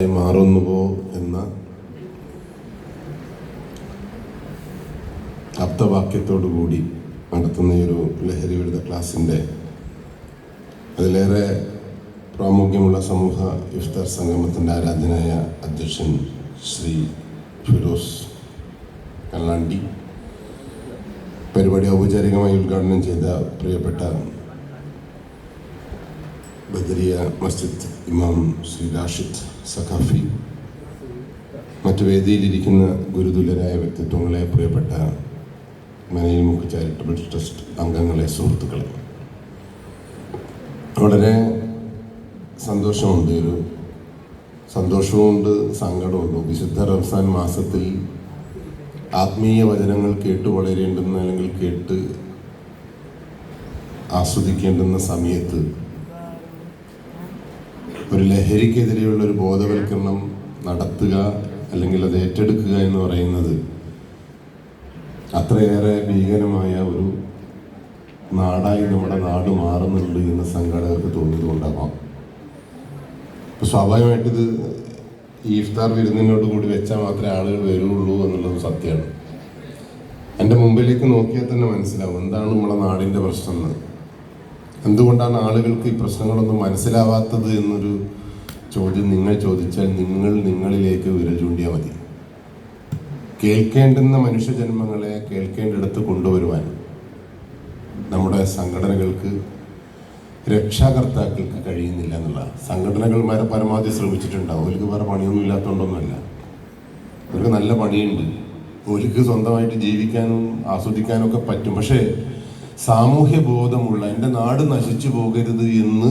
മാറുന്നുവോ എന്ന അർത്ഥവാക്യത്തോടു കൂടി നടത്തുന്ന ഈ ഒരു ലഹരി വിരുദ്ധ ക്ലാസിന്റെ അതിലേറെ പ്രാമുഖ്യമുള്ള സമൂഹ ഇഫ്താർ സംഗമത്തിന്റെ ആരാധനായ അധ്യക്ഷൻ ശ്രീ ഫിറോസ് കല്ലാണ്ടി പരിപാടി ഔപചാരികമായി ഉദ്ഘാടനം ചെയ്ത പ്രിയപ്പെട്ട ബദരിയ മസ്ജിദ് ഇമാം ശ്രീ റാഷിദ് സഖാഫി. മറ്റു വേദിയിലിരിക്കുന്ന ഗുരുതുല്യരായ വ്യക്തിത്വങ്ങളെ പ്രിയപ്പെട്ട മനയിമുക്ക് ചാരിറ്റബിൾ ട്രസ്റ്റ് അംഗങ്ങളെ സുഹൃത്തുക്കളെ. വളരെ സന്തോഷമുണ്ട് ഒരു സന്തോഷമുണ്ട് സങ്കടമുണ്ട്. വിശുദ്ധ റംസാൻ മാസത്തിൽ ആത്മീയ വചനങ്ങൾ കേട്ട് വളരേണ്ടുന്ന അല്ലെങ്കിൽ കേട്ട് ആസ്വദിക്കേണ്ടുന്ന സമയത്ത് ഒരു ലഹരിക്കെതിരെയുള്ള ഒരു ബോധവൽക്കരണം നടത്തുക അല്ലെങ്കിൽ അത് ഏറ്റെടുക്കുക എന്ന് പറയുന്നത് അത്രയേറെ ഭീകരമായ ഒരു നാടായി നമ്മുടെ നാട് മാറുന്നുണ്ട് എന്ന് സംഘാടകർക്ക് തോന്നിയതുകൊണ്ടാവാം ഇപ്പൊ സ്വാഭാവികമായിട്ടിത് ഈ ഇഫ്താർ വിരുന്നിനോട് കൂടി വെച്ചാൽ മാത്രമേ ആളുകൾ വരുള്ളൂ എന്നുള്ളത് സത്യമാണ്. എന്റെ മുമ്പിലേക്ക് നോക്കിയാൽ തന്നെ മനസ്സിലാവും എന്താണ് നമ്മുടെ നാടിന്റെ പ്രശ്നം എന്ന്. എന്തുകൊണ്ടാണ് ആളുകൾക്ക് ഈ പ്രശ്നങ്ങളൊന്നും മനസ്സിലാവാത്തത് എന്നൊരു ചോദ്യം നിങ്ങൾ ചോദിച്ചാൽ നിങ്ങൾ നിങ്ങളിലേക്ക് വിരൽ ചൂണ്ടിയാൽ മതി. കേൾക്കേണ്ടുന്ന മനുഷ്യജന്മങ്ങളെ കേൾക്കേണ്ടിടത്ത് കൊണ്ടുവരുവാൻ നമ്മുടെ സംഘടനകൾക്ക് രക്ഷാകർത്താക്കൾക്ക് കഴിയുന്നില്ല എന്നുള്ള സംഘടനകൾ വരെ പരമാവധി ശ്രമിച്ചിട്ടുണ്ടാവും. അവർക്ക് വേറെ പണിയൊന്നും ഇല്ലാത്തതുകൊണ്ടൊന്നുമല്ല അവർക്ക് നല്ല പണിയുണ്ട്. അവർക്ക് സ്വന്തമായിട്ട് ജീവിക്കാനും ആസ്വദിക്കാനും ഒക്കെ പറ്റും. പക്ഷേ സാമൂഹ്യ ബോധമുള്ള എന്റെ നാട് നശിച്ചു പോകരുത് എന്ന്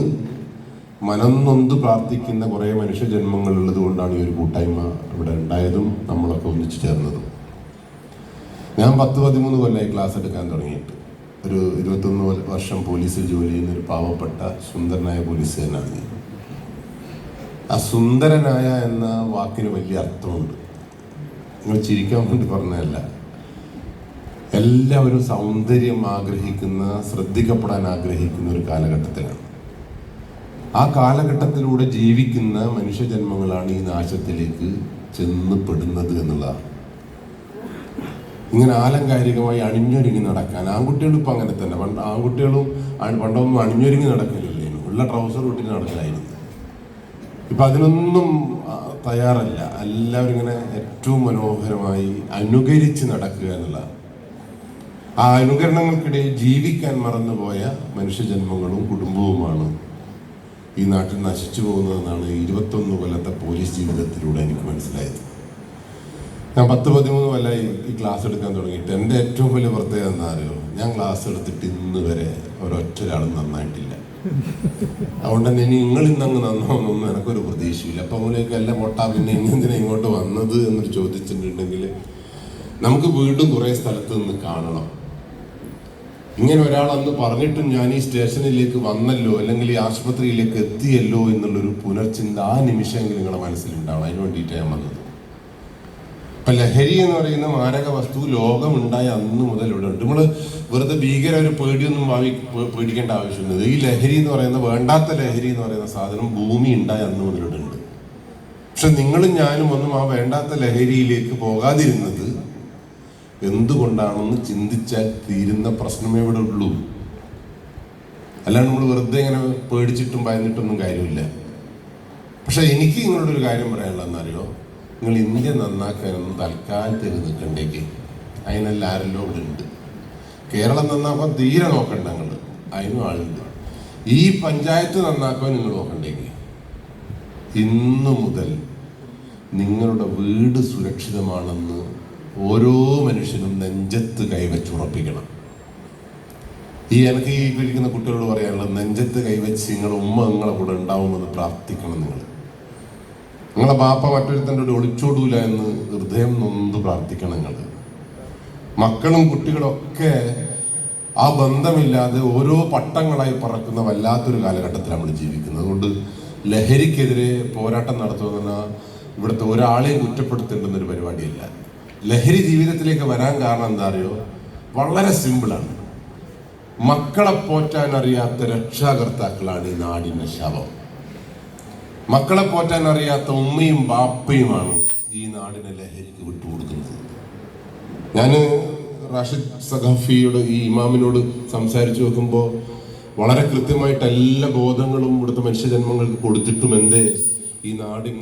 മനം പ്രാർത്ഥിക്കുന്ന കുറേ മനുഷ്യജന്മങ്ങൾ ഉള്ളത് കൊണ്ടാണ് ഈ ഒരു കൂട്ടായ്മ ഇവിടെ ഉണ്ടായതും നമ്മളൊക്കെ ഒന്നിച്ചു ചേർന്നതും. ഞാൻ പത്ത് പതിമൂന്ന് കൊല്ലമായി ക്ലാസ് എടുക്കാൻ തുടങ്ങിയിട്ട്. ഒരു ഇരുപത്തൊന്ന് വർഷം പോലീസിൽ ജോലി ചെയ്യുന്ന ഒരു പാവപ്പെട്ട സുന്ദരനായ പോലീസ് ഞാൻ. ആ സുന്ദരനായ എന്ന വാക്കിന് വലിയ അർത്ഥമുണ്ട്. നിങ്ങൾ ചിരിക്കാൻ വേണ്ടി പറഞ്ഞതല്ല. എല്ലാവരും സൗന്ദര്യം ആഗ്രഹിക്കുന്ന ശ്രദ്ധിക്കപ്പെടാൻ ആഗ്രഹിക്കുന്ന ഒരു കാലഘട്ടത്തിലാണ്. ആ കാലഘട്ടത്തിലൂടെ ജീവിക്കുന്ന മനുഷ്യജന്മങ്ങളാണ് ഈ നാശത്തിലേക്ക് ചെന്ന് പെടുന്നത് എന്നുള്ളതാണ്. ഇങ്ങനെ ആലങ്കാരികമായി അണിഞ്ഞൊരുങ്ങി നടക്കാൻ ആൺകുട്ടികളും ഇപ്പം അങ്ങനെ തന്നെ. പണ്ട് ആൺകുട്ടികളും പണ്ടൊന്നും അണിഞ്ഞൊരുങ്ങി നടക്കലില്ലേ? ഉള്ള ട്രൗസർ ഇട്ടിട്ട് നടക്കലായിരുന്നു. ഇപ്പം അതിനൊന്നും തയ്യാറല്ല. എല്ലാവരും ഇങ്ങനെ ഏറ്റവും മനോഹരമായി അനുകരിച്ച് നടക്കുക എന്നുള്ളതാണ്. ആ അനുകരണങ്ങൾക്കിടയിൽ ജീവിക്കാൻ മറന്നുപോയ മനുഷ്യജന്മങ്ങളും കുടുംബവുമാണ് ഈ നാട്ടിൽ നശിച്ചു പോകുന്നതെന്നാണ് ഇരുപത്തൊന്ന് കൊല്ലത്തെ പോലീസ് ജീവിതത്തിലൂടെ എനിക്ക് മനസ്സിലായത്. ഞാൻ പത്ത് പതിമൂന്ന് കൊല്ലമായി ഈ ക്ലാസ് എടുക്കാൻ തുടങ്ങിയിട്ട് എന്റെ ഏറ്റവും വലിയ പ്രത്യേകത എന്താ അറിയോ? ഞാൻ ക്ലാസ് എടുത്തിട്ട് ഇന്ന് വരെ ഒരൊറ്റ ഒരാളും നന്നായിട്ടില്ല. അതുകൊണ്ട് തന്നെ ഇനി നിങ്ങൾ ഇന്നങ്ങ് നന്നാവുന്നൊന്നും എനിക്കൊരു പ്രതീക്ഷയില്ല. അപ്പം അങ്ങനെയൊക്കെ എല്ലാം പൊട്ടാ പിന്നെ എങ്ങനെ ഇങ്ങോട്ട് വന്നത് എന്നൊരു ചോദിച്ചിട്ടുണ്ടെങ്കിൽ നമുക്ക് വീണ്ടും കുറേ സ്ഥലത്ത് നിന്ന് കാണണം. ഇങ്ങനെ ഒരാൾ അന്ന് പറഞ്ഞിട്ടും ഞാൻ ഈ സ്റ്റേഷനിലേക്ക് വന്നല്ലോ അല്ലെങ്കിൽ ഈ ആശുപത്രിയിലേക്ക് എത്തിയല്ലോ എന്നുള്ളൊരു പുനർചിന്ത ആ നിമിഷമെങ്കിലും നിങ്ങളുടെ മനസ്സിലുണ്ടാവണം. അതിന് വേണ്ടിയിട്ടാണ് ഞാൻ വന്നത്. ഇപ്പൊ ലഹരി എന്ന് പറയുന്ന മാരക വസ്തു ലോകമുണ്ടായ അന്ന് മുതൽ ഇവിടെ ഉണ്ട്. നമ്മൾ വെറുതെ ഭീകര ഒരു പേടിയൊന്നും ഭാവി പേടിക്കേണ്ട ആവശ്യമില്ല. ഈ ലഹരി എന്ന് പറയുന്ന വേണ്ടാത്ത ലഹരി എന്ന് പറയുന്ന സാധനം ഭൂമി ഉണ്ടായ അന്ന് മുതൽ ഉണ്ട്. പക്ഷെ നിങ്ങളും ഞാനും ഒന്നും ആ വേണ്ടാത്ത ലഹരിയിലേക്ക് പോകാതിരുന്നത് എന്തുകൊണ്ടാണെന്ന് ചിന്തിച്ചാൽ തീരുന്ന പ്രശ്നമേ ഇവിടെ ഉള്ളൂ. അല്ലാണ്ട് നമ്മൾ വെറുതെ ഇങ്ങനെ പേടിച്ചിട്ടും ഭയന്നിട്ടൊന്നും കാര്യമില്ല. പക്ഷെ എനിക്ക് നിങ്ങളോടൊരു കാര്യം പറയാനുള്ളതെന്നറിയോ നിങ്ങൾ ഇന്ത്യ നന്നാക്കാനൊന്നും തൽക്കാലത്തേക്ക് നിൽക്കണ്ടേക്ക്. അതിനല്ല ആരെല്ലോ ഇവിടെ ഉണ്ട്. കേരളം നന്നാക്കാൻ തീരെ നോക്കണ്ട നിങ്ങൾ അതിനും ആളുണ്ട്. ഈ പഞ്ചായത്ത് നന്നാക്കാൻ നിങ്ങൾ നോക്കണ്ടേക്ക്. ഇന്നു മുതൽ നിങ്ങളുടെ വീട് സുരക്ഷിതമാണെന്ന് ഓരോ മനുഷ്യനും നെഞ്ചത്ത് കൈവച്ചുറപ്പിക്കണം ഈ എനിക്ക് ഈ പിടിക്കുന്ന കുട്ടികളോട് പറയാനുള്ളത് നെഞ്ചത്ത് കൈവച്ച് നിങ്ങളുടെ ഉമ്മ നിങ്ങളെ കൂടെ ഉണ്ടാവുമെന്ന് പ്രാർത്ഥിക്കണം നിങ്ങൾ. നിങ്ങളെ ബാപ്പ മറ്റൊരുത്തന്റെ കൂടെ ഒളിച്ചോടൂല എന്ന് ഹൃദയം നൊന്ത് പ്രാർത്ഥിക്കണം നിങ്ങൾ. മക്കളും കുട്ടികളൊക്കെ ആ ബന്ധമില്ലാതെ ഓരോ പട്ടങ്ങളായി പറക്കുന്ന വല്ലാത്തൊരു കാലഘട്ടത്തിൽ നമ്മൾ ജീവിക്കുന്നത്. അതുകൊണ്ട് ലഹരിക്കെതിരെ പോരാട്ടം നടത്തുന്ന ഇവിടുത്തെ ഒരാളെയും കുറ്റപ്പെടുത്തേണ്ടുന്നൊരു പരിപാടിയല്ല. ലഹരി ജീവിതത്തിലേക്ക് വരാൻ കാരണം എന്താ അറിയോ? വളരെ സിമ്പിളാണ്. മക്കളെ പോറ്റാൻ അറിയാത്ത രക്ഷാകർത്താക്കളാണ് ഈ നാടിന്റെ ശവം. മക്കളെ പോറ്റാൻ അറിയാത്ത ഉമ്മയും ബാപ്പയുമാണ് ഈ നാടിനെ ലഹരിക്ക് വിട്ടുകൊടുക്കുന്നത്. ഞാൻ റാഷിദ് സഖാഫിയോട് ഈ ഇമാമിനോട് സംസാരിച്ചു നോക്കുമ്പോൾ വളരെ കൃത്യമായിട്ട് എല്ലാ ബോധങ്ങളും ഇവിടുത്തെ മനുഷ്യജന്മങ്ങൾക്ക് കൊടുത്തിട്ടും എന്തേ ഈ നാടിന്